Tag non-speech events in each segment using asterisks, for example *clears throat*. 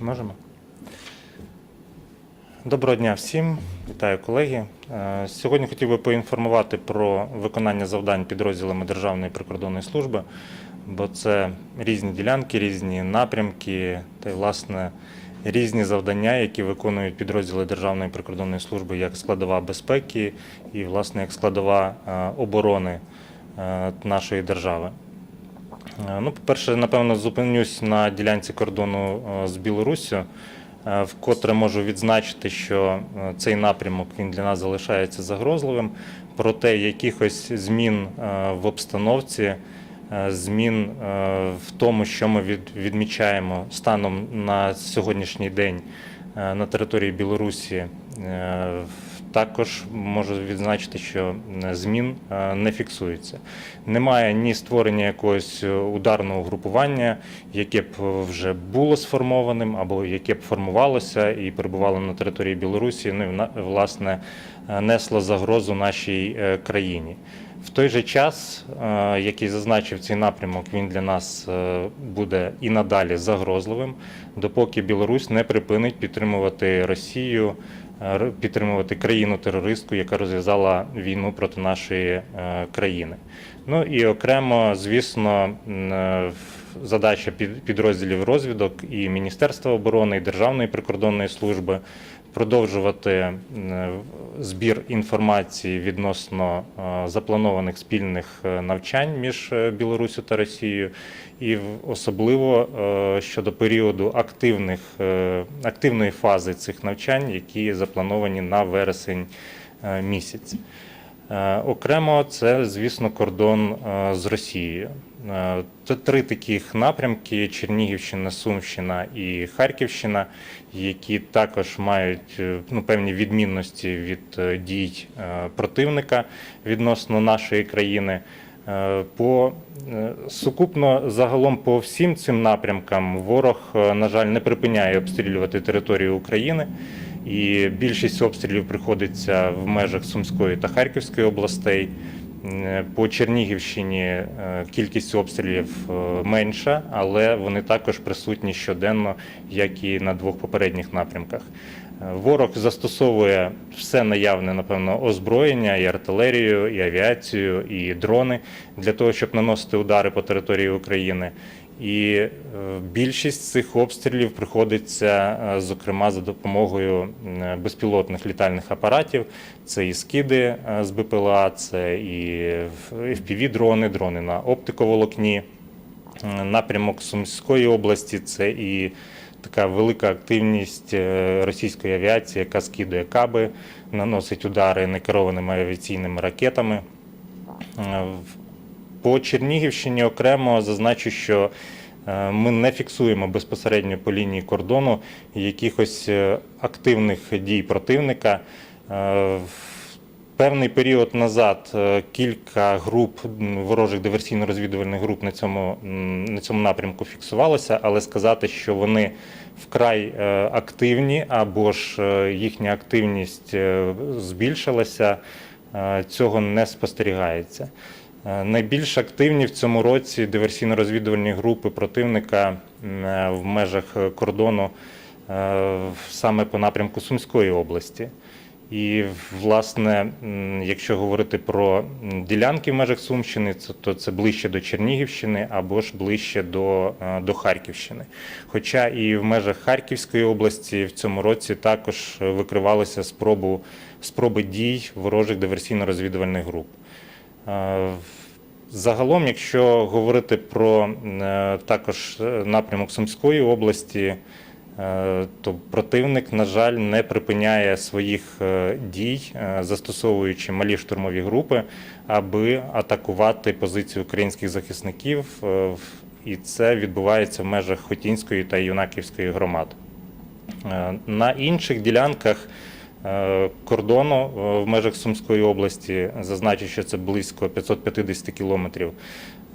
Можемо? Доброго дня всім, вітаю колеги. Е, Сьогодні хотів би поінформувати про виконання завдань підрозділами Державної прикордонної служби, бо це різні ділянки, різні напрямки та власне різні завдання, які виконують підрозділи Державної прикордонної служби як складова безпеки і власне як складова е, оборони е, нашої держави. Е, Ну, по-перше, напевно, зупинюсь на ділянці кордону е, з Білоруссю. Е, Вкотре можу відзначити, що цей напрямок він для нас залишається загрозливим. Проте якихось змін в обстановці, змін в тому, що ми відмічаємо станом на сьогоднішній день на території Білорусі, також можу відзначити, що е, змін е, не фіксується. Немає ні створення якогось е, ударного групування, яке б вже було сформованим, або яке б формувалося і перебувало на території Білорусі, ну і власне несло загрозу нашій країні. В той же час, який зазначив цей напрямок, він для нас буде і надалі загрозливим, допоки Білорусь не припинить підтримувати Росію, підтримувати країну-терористку, яка розв'язала війну проти нашої е, країни. Ну і окремо, звісно, е, задача під- підрозділів розвідок і Міністерства оборони, і Державної прикордонної служби продовжувати збір інформації відносно е, запланованих спільних е, навчань між Білорусі та Росією, і особливо е, щодо періоду активних, е, активної фази цих навчань, які заплановані на вересень е, місяць. Е, Окремо, це, звісно, кордон е, з Росією. Це три таких напрямки: Чернігівщина, Сумщина і Харківщина, які також мають е, ну, певні відмінності від дій противника відносно нашої країни. По сукупно загалом по всім цим напрямкам ворог, на жаль, не припиняє обстрілювати територію України. І більшість обстрілів приходиться в межах Сумської та Харківської областей. По Чернігівщині е, кількість обстрілів е, менша, але вони також присутні щоденно, як і на двох попередніх напрямках. Е, Ворог застосовує все наявне, напевно, озброєння, і артилерію, і авіацію, і дрони для того, щоб наносити удари по території України. І е, більшість цих обстрілів приходиться, е, зокрема, за допомогою безпілотних літальних апаратів. Це і скиди е, з БПЛА, це і FPV-дрони, дрони на оптиковолокні. Напрямок Сумської області це і така велика активність російської авіації, яка скидує каби, наносить удари некерованими авіаційними ракетами. По Чернігівщині окремо зазначу, що е, ми не фіксуємо безпосередньо по лінії кордону якихось е, активних дій противника. Е, Певний період назад кілька груп ворожих диверсійно-розвідувальних груп на цьому, на цьому напрямку фіксувалося, але сказати, що вони вкрай активні або ж їхня активність збільшилася, цього не спостерігається. Е, Найбільш активні в цьому році диверсійно-розвідувальні групи противника е, в межах кордону е, саме по напрямку Сумської області. І, власне, якщо говорити про ділянки в межах Сумщини, то це ближче до Чернігівщини або ж ближче до, до Харківщини. Хоча і в межах Харківської області в цьому році також викривалися спробу, спроби дій ворожих диверсійно-розвідувальних груп. Загалом, якщо говорити про е, також е, напрямок Сумської області, е, то противник, на жаль, не припиняє своїх дій, застосовуючи малі штурмові групи, аби атакувати позиції українських захисників, і це відбувається в межах Хотінської та Юнаківської громад. На інших ділянках кордону е, в межах Сумської області зазначу, що це близько 550 кілометрів.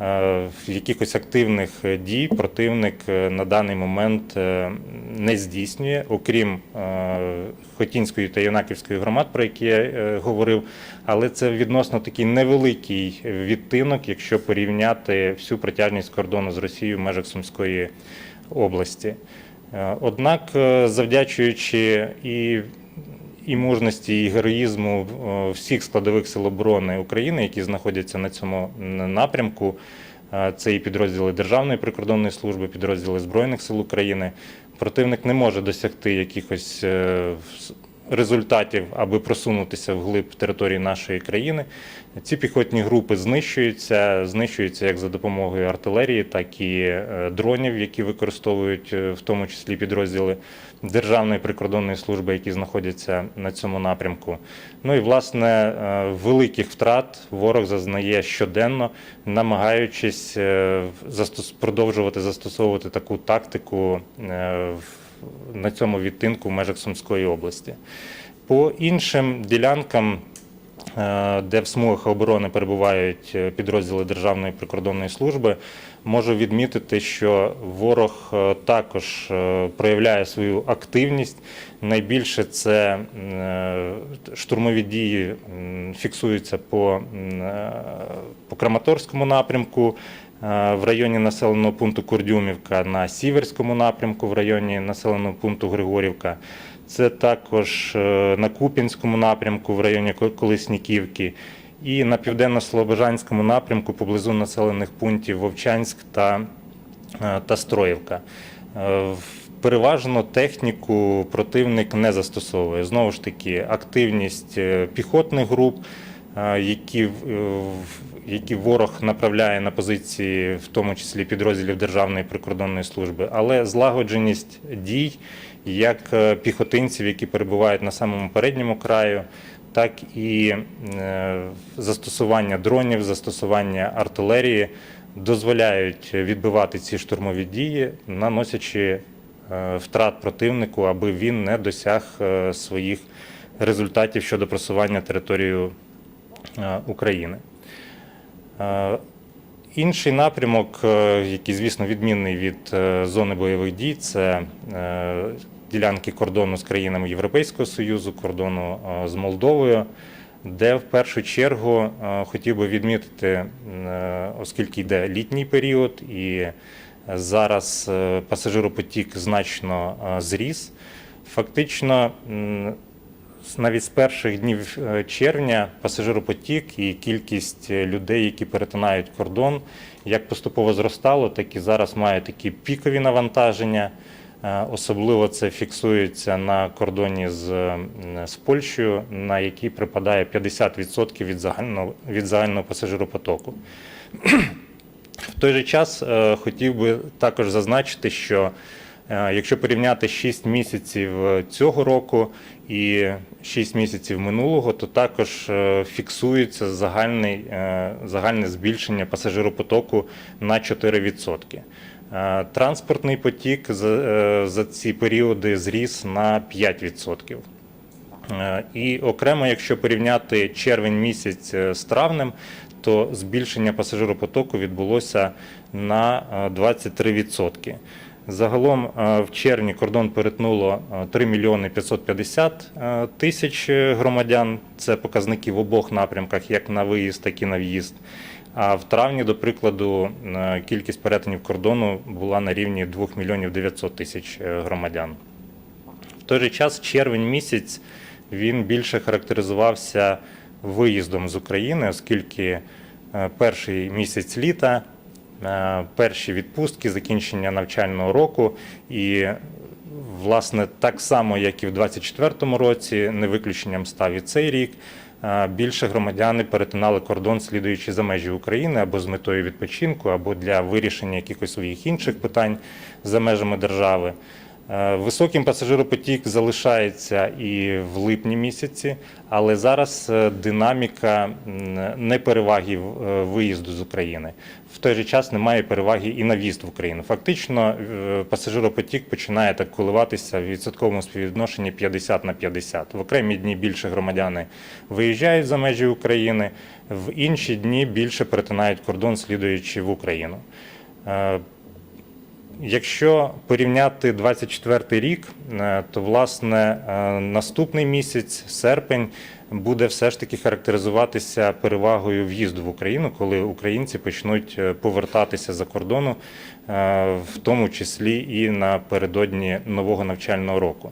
Е, Якихось активних е, дій противник е, на даний момент е, не здійснює, окрім е, Хотінської та Юнаківської громад, про які я е, говорив, але це відносно такий невеликий відтинок, якщо порівняти всю протяжність кордону з Росією в межах Сумської області. Е, Однак, е, завдячуючи і, і мужності, і героїзму е, всіх складових сил оборони України, які знаходяться на цьому напрямку, е, це і підрозділи Державної прикордонної служби, підрозділи Збройних сил України, противник не може досягти якихось е, результатів, аби просунутися вглиб території нашої країни. Ці піхотні групи знищуються, знищуються як за допомогою артилерії, так і дронів, які використовують в тому числі підрозділи Державної прикордонної служби, які знаходяться на цьому напрямку. Ну і власне е, великих втрат ворог зазнає щоденно, намагаючись е, продовжувати застосовувати таку тактику е, на цьому відтинку в межах Сумської області. По іншим ділянкам де в смугах оборони перебувають е, підрозділи Державної прикордонної служби, можу відмітити, що ворог е, також е, проявляє свою активність. Найбільше це е, штурмові дії фіксуються по, е, по Краматорському напрямку. е, В районі населеного пункту Курдюмівка на Сіверському напрямку, в районі населеного пункту Григорівка. Це також е, на Куп'янському напрямку в районі Ко- Колесніківки і на південно-слобожанському напрямку поблизу населених пунктів Вовчанськ та, е, та Строївка. Е, Переважно техніку противник не застосовує. Знову ж таки, активність піхотних груп, які, які ворог направляє на позиції, в тому числі підрозділів Державної прикордонної служби, але злагодженість дій як е, піхотинців, які перебувають на самому передньому краю, так і е, застосування дронів, застосування артилерії дозволяють відбивати ці штурмові дії, наносячи е, втрат противнику, аби він не досяг своїх результатів щодо просування територією е, України. Е, Інший напрямок, е, який, звісно, відмінний від е, зони бойових дій, це ділянки кордону з країнами Європейського Союзу, кордону з Молдовою, де в першу чергу хотів би відмітити, оскільки йде літній період, і зараз пасажиропотік значно зріс. Фактично, навіть з перших днів е, червня пасажиропотік і кількість е, людей, які перетинають кордон, як поступово зростало, так і зараз має такі пікові навантаження. Е, Особливо це фіксується на кордоні з, з Польщею, на який припадає 50% від загального, від загального пасажиропотоку. *clears throat* В той же час хотів би також зазначити, що якщо порівняти 6 місяців цього року і 6 місяців минулого, то також е, фіксується загальний, е, загальне збільшення пасажиропотоку на 4%. Е, Транспортний потік за, е, за ці періоди зріс на 5%. Е, І окремо, якщо порівняти червень місяць е, з травнем, то збільшення пасажиропотоку відбулося на е, 23%. Загалом е, в червні кордон перетнуло е, 3 мільйони 550 е, тисяч е, громадян. Це показники в обох напрямках, як на виїзд, так і на в'їзд. А в травні, до прикладу, е, кількість перетинів кордону була на рівні 2 мільйонів 900 тисяч е, громадян. В той же час червень місяць він більше характеризувався виїздом з України, оскільки е, перший місяць літа, е, перші відпустки, закінчення навчального року і власне так само, як і в 2024 році, не виключенням став і цей рік. е, Більше громадяни перетинали кордон, слідуючи за межі України або з метою відпочинку, або для вирішення якихось своїх інших питань за межами держави. Е, Високим пасажиропотік залишається і в липні місяці, але зараз е, динаміка не переваги е, виїзду з України. В той же час немає переваги і на в'їзд в Україну. Фактично, пасажиропотік починає так коливатися в відсотковому співвідношенні 50 на 50. В окремі дні більше громадяни виїжджають за межі України, в інші дні більше перетинають кордон, слідуючи в Україну. Якщо порівняти 24 рік, е, то власне е, наступний місяць, серпень, буде все ж таки характеризуватися перевагою в'їзду в Україну, коли українці почнуть е, повертатися за кордону, в тому числі і напередодні нового навчального року.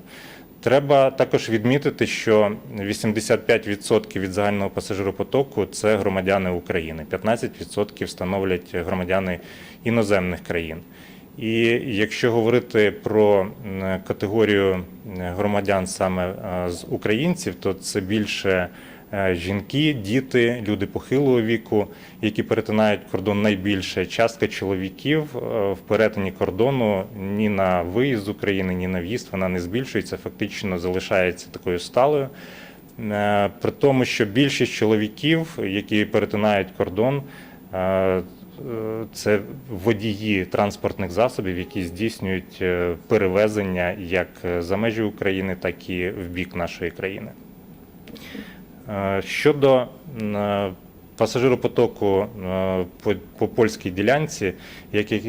Треба також відмітити, що 85% від загального пасажиропотоку це громадяни України, 15% становлять громадяни іноземних країн. І якщо говорити про категорію громадян саме з українців, то це більше е, жінки, діти, люди похилого віку, які перетинають кордон найбільше. Частка чоловіків е, в перетині кордону ні на виїзд з України, ні на в'їзд вона не збільшується, фактично залишається такою сталою. Е, При тому, що більшість чоловіків, які перетинають кордон, це водії транспортних засобів, які здійснюють е, перевезення як за межі України, так і в бік нашої країни. Е, Щодо е, пасажиропотоку е, по, по польській ділянці, як, я-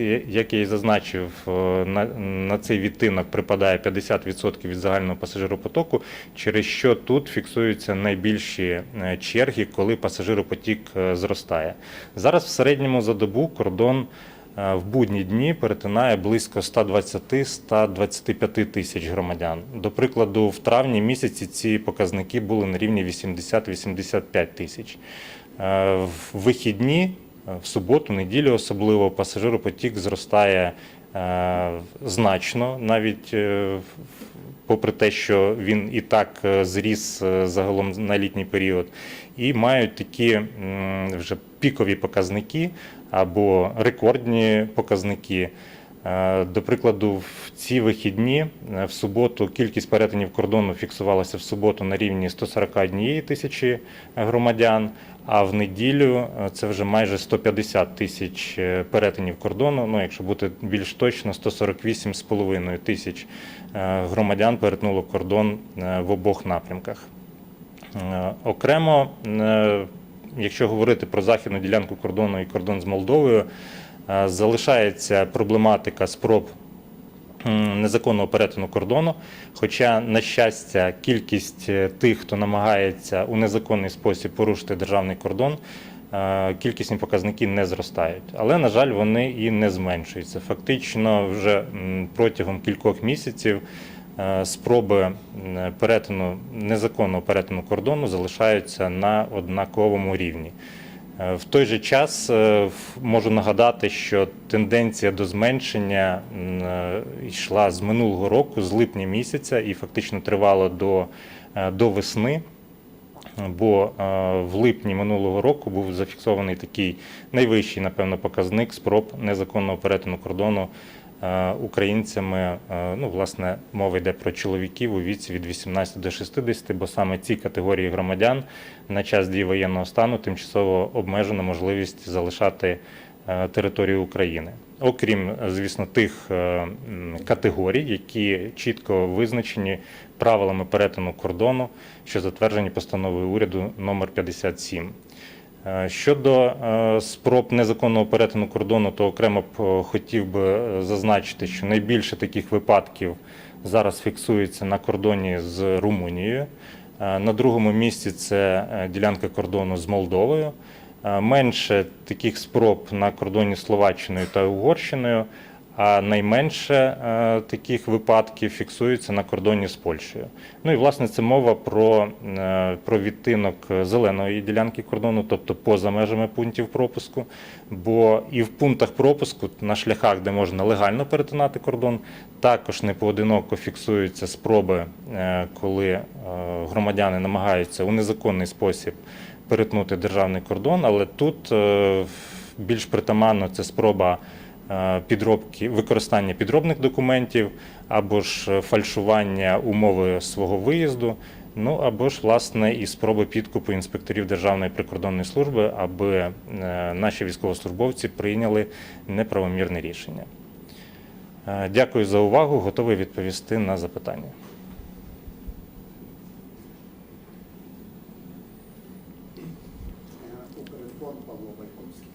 і зазначив, е, на, цей відтинок припадає 50% від загального пасажиропотоку, через що тут фіксуються найбільші е, черги, коли пасажиропотік зростає. Зараз в середньому за добу кордон в будні дні перетинає близько 120-125 тисяч громадян. До прикладу, в травні місяці ці показники були на рівні 80-85 тисяч. Е, В вихідні, е, в суботу, неділю особливо пасажиропотік зростає е, значно, навіть попри те, що він і так зріс загалом на літній період, і мають такі вже пікові показники або рекордні показники. До прикладу, в ці вихідні в суботу кількість перетинів кордону фіксувалася в суботу на рівні 141 тисячі громадян, а в неділю е, це вже майже 150 тисяч е, перетинів кордону. Ну, якщо бути більш точно, 148,5 тисяч е, громадян перетнуло кордон в обох напрямках. Окремо, якщо говорити про західну ділянку кордону і кордон з Молдовою, залишається проблематика спроб незаконного перетину кордону. Хоча, на щастя, кількість е, тих, хто намагається у незаконний спосіб порушити державний кордон, е, кількісні показники не зростають. Але, на жаль, вони і не зменшуються. Фактично, вже протягом кількох місяців е, спроби перетину незаконного перетину кордону залишаються на однаковому рівні. Е, В той же час е, можу нагадати, що тенденція до зменшення е, йшла з минулого року, з липня місяця, і фактично тривала до, до весни. Бо в липні минулого року був зафіксований такий найвищий, напевно, показник спроб незаконного перетину кордону українцями. Е, Ну, власне, мова йде про чоловіків у віці від 18 до 60, бо саме ці категорії громадян на час дії воєнного стану тимчасово обмежена можливість залишати е, територію України. Окрім, е, звісно, тих е, категорій, які чітко визначені правилами перетину кордону, що затверджені постановою уряду номер 57. Е, Щодо е, спроб незаконного перетину кордону, то окремо б е, хотів би зазначити, що найбільше таких випадків зараз фіксується на кордоні з Румунією. На другому місці це ділянка кордону з Молдовою. Менше таких спроб на кордоні з Словаччиною та Угорщиною, а найменше е, таких випадків фіксується на кордоні з Польщею. Ну і власне це мова про, е, про відтинок зеленої ділянки кордону, тобто поза межами пунктів пропуску. Бо і в пунктах пропуску на шляхах, де можна легально перетинати кордон, також непоодиноко фіксуються спроби, е, коли громадяни намагаються у незаконний спосіб перетнути державний кордон, але тут більш притаманно це спроба підробки, використання підробних документів або ж е, фальшування умови свого виїзду. Ну або ж власне і спроби підкупу інспекторів Державної прикордонної служби, аби е, наші військовослужбовці прийняли неправомірне рішення. Е, Дякую за увагу. Готовий відповісти на запитання. Павло Байковський.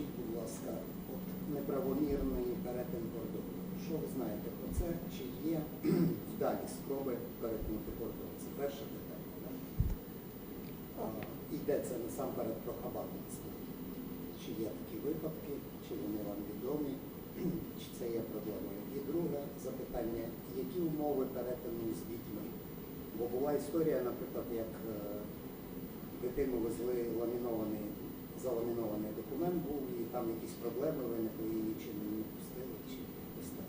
Скажіть, будь ласка, от неправомірний перетин кордону. Що ви знаєте про це? Чи є *clears throat* вдалі спроби перетнути кордон? Це перше питання. да? Йдеться насамперед про хабарництво. Чи є такі випадки, чи вони вам відомі, *clears throat* чи це є проблемою? І друге запитання, які умови перетину з дітьми? Бо була історія, наприклад, як е, дитину везли ламінований, заламінований документ був, і там якісь проблеми виникли, її чи не пустили, чи якось так.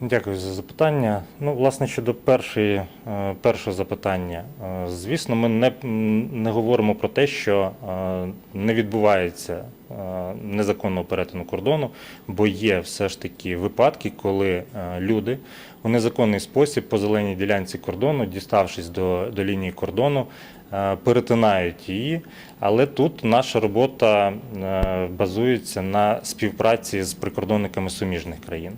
Дякую за запитання. Ну, власне, щодо першої, е, першого запитання, Е, звісно, ми не, не говоримо про те, що е, не відбувається незаконного перетину кордону, бо є все ж таки випадки, коли люди у незаконний спосіб по зеленій ділянці кордону, діставшись до, до лінії кордону, перетинають її. Але тут наша робота е, базується на співпраці з прикордонниками суміжних країн.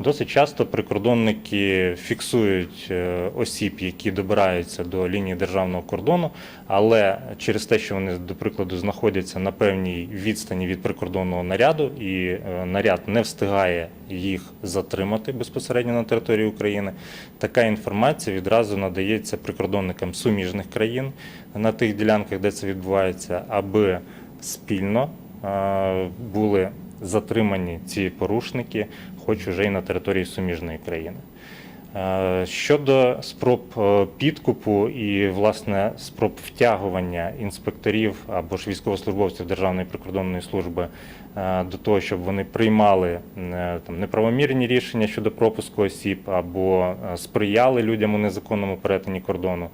Досить часто прикордонники фіксують е, осіб, які добираються до лінії державного кордону, але через те, що вони, до прикладу, знаходяться на певній відстані від прикордонного наряду, і е, наряд не встигає їх затримати безпосередньо на території України, така інформація відразу надається прикордонникам суміжних країн на тих ділянках, де це відбувається, аби спільно е, були затримані ці порушники, хоч уже і на території суміжної країни. Е, Щодо спроб е, підкупу і власне спроб втягування інспекторів або ж військовослужбовців Державної прикордонної служби е, до того, щоб вони приймали там неправомірні рішення щодо пропуску осіб або сприяли людям у незаконному перетині кордону,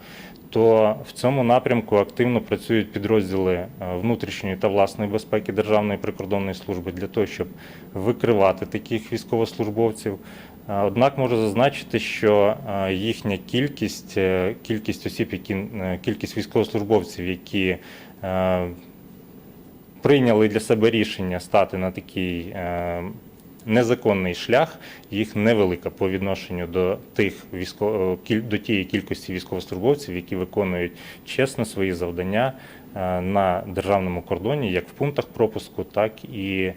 то в цьому напрямку активно працюють підрозділи е, внутрішньої та власної безпеки Державної прикордонної служби для того, щоб викривати таких військовослужбовців. Е, Однак можу зазначити, що е, їхня кількість, кількість осіб, які кількість військовослужбовців, які прийняли для себе рішення стати на такий е, незаконний шлях, їх невелика по відношенню до тих військо... до тієї кількості військовослужбовців, які виконують чесно свої завдання е, на державному кордоні, як в пунктах пропуску, так і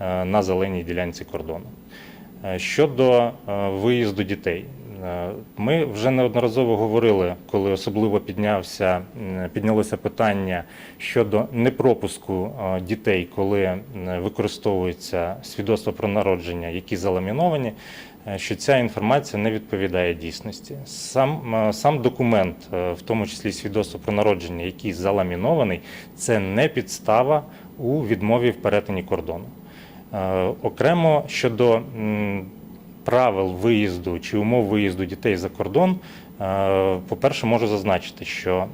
е, на зеленій ділянці кордону. Е, Щодо е, виїзду дітей, Е, ми вже неодноразово говорили, коли особливо піднявся, піднялося питання щодо непропуску е, дітей, коли м, використовуються свідоцтва про народження, які заламіновані, е, що ця інформація не відповідає дійсності. Сам, е, сам документ, е, в тому числі свідоцтво про народження, який заламінований, це не підстава у відмові в перетині кордону. Е, Окремо щодо правил виїзду чи умов виїзду дітей за кордон, е, по-перше, можу зазначити, що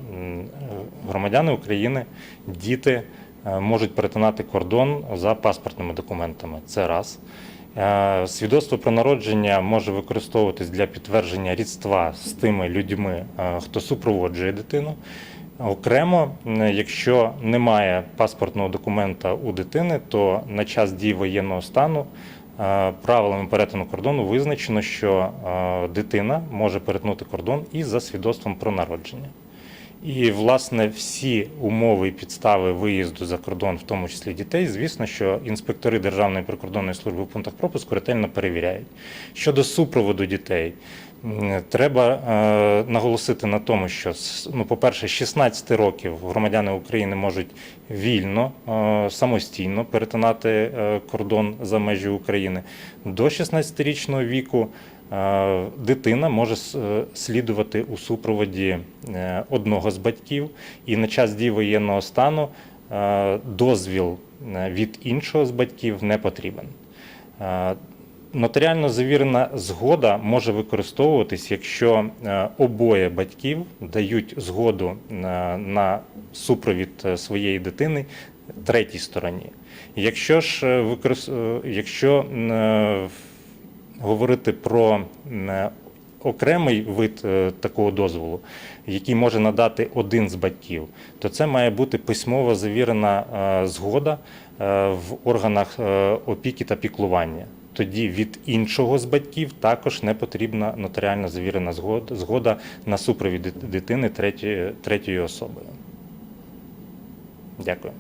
громадяни України, діти е, можуть перетинати кордон за паспортними документами. Це раз. Е, Свідоцтво про народження може використовуватись для підтвердження рідства з тими людьми, хто супроводжує дитину. Окремо, якщо немає паспортного документа у дитини, то на час дії воєнного стану правилами перетину кордону визначено, що е, дитина може перетнути кордон і за свідоцтвом про народження. І, власне, всі умови і підстави виїзду за кордон, в тому числі дітей, звісно, що інспектори Державної прикордонної служби в пунктах пропуску ретельно перевіряють. Щодо супроводу дітей, треба е, наголосити на тому, що ну, по-перше, 16 років громадяни України можуть вільно, е, самостійно перетинати е, кордон за межі України. До 16-річного віку дитина може слідувати у супроводі одного з батьків, і на час дії воєнного стану дозвіл від іншого з батьків не потрібен. Нотаріально завірена згода може використовуватись, якщо е, обоє батьків дають згоду е, на супровід е, своєї дитини третій стороні. Якщо ж якщо говорити про окремий вид такого дозволу, який може надати один з батьків, то це має бути письмово завірена згода в органах опіки та піклування. Тоді від іншого з батьків також не потрібна нотаріально завірена згода, на супровід дитини третьої особи. Дякую.